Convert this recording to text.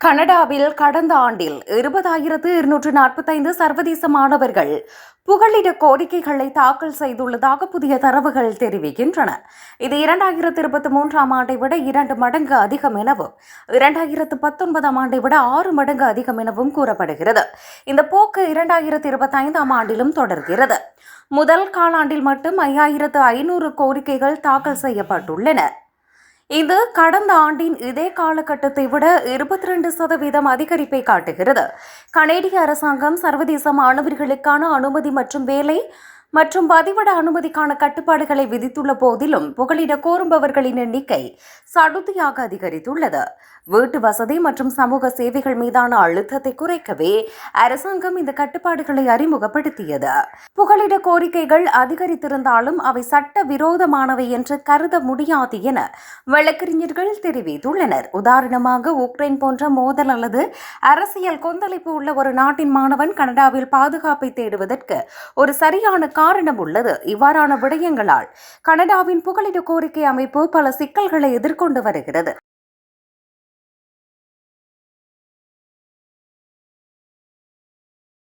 கனடாவில் கடந்த ஆண்டில் இருபதாயிரத்து இருநூற்று நாற்பத்தைந்து சர்வதேச மாணவர்கள் புகலிட கோரிக்கைகளை தாக்கல் செய்துள்ளதாக புதிய தரவுகள் தெரிவிக்கின்றன. இது இரண்டாயிரத்து இருபத்தி மூன்றாம் ஆண்டை விட இரண்டு மடங்கு அதிகம் எனவும் இரண்டாயிரத்து பத்தொன்பதாம் ஆண்டை விட ஆறு மடங்கு அதிகம் எனவும் கூறப்படுகிறது. இந்த போக்கு இரண்டாயிரத்து இருபத்தைந்தாம் ஆண்டிலும் தொடர்கிறது. முதல் காலாண்டில் மட்டும் ஐயாயிரத்து ஐநூறு கோரிக்கைகள் தாக்கல் செய்யப்பட்டுள்ளன. இது கடந்த ஆண்டின் இதே காலகட்டத்தை விட இருபத்தி ரெண்டு சதவீதம் அதிகரிப்பை காட்டுகிறது. கனேடிய அரசாங்கம் சர்வதேச மாணவர்களுக்கான அனுமதி மற்றும் வேலை மற்றும் பதிவிட அனுமதிக்கான கட்டுப்பாடுகளை விதித்துள்ள போதிலும் புகலிட கோரும்பவர்களின் எண்ணிக்கை சடுதியாக அதிகரித்துள்ளது. வீட்டு வசதி மற்றும் சமூக சேவைகள் மீதான அழுத்தத்தை குறைக்கவே அரசாங்கம் இந்த கட்டுப்பாடுகளை அறிமுகப்படுத்தியது. புகலிட கோரிக்கைகள் அதிகரித்திருந்தாலும் அவை சட்ட விரோதமானவை என்று கருத முடியாது என வழக்கறிஞர்கள் தெரிவித்துள்ளனர். உதாரணமாக உக்ரைன் போன்ற மோதல் அல்லது அரசியல் கொந்தளிப்பு உள்ள ஒரு நாட்டின் மாணவன் கனடாவில் பாதுகாப்பை தேடுவதற்கு ஒரு சரியான காரணம் உள்ளது. இவ்வாறான விடயங்களால் கனடாவின் புகலிட கோரிக்கை அமைப்பு பல சிக்கல்களை எதிர்கொண்டு வருகிறது.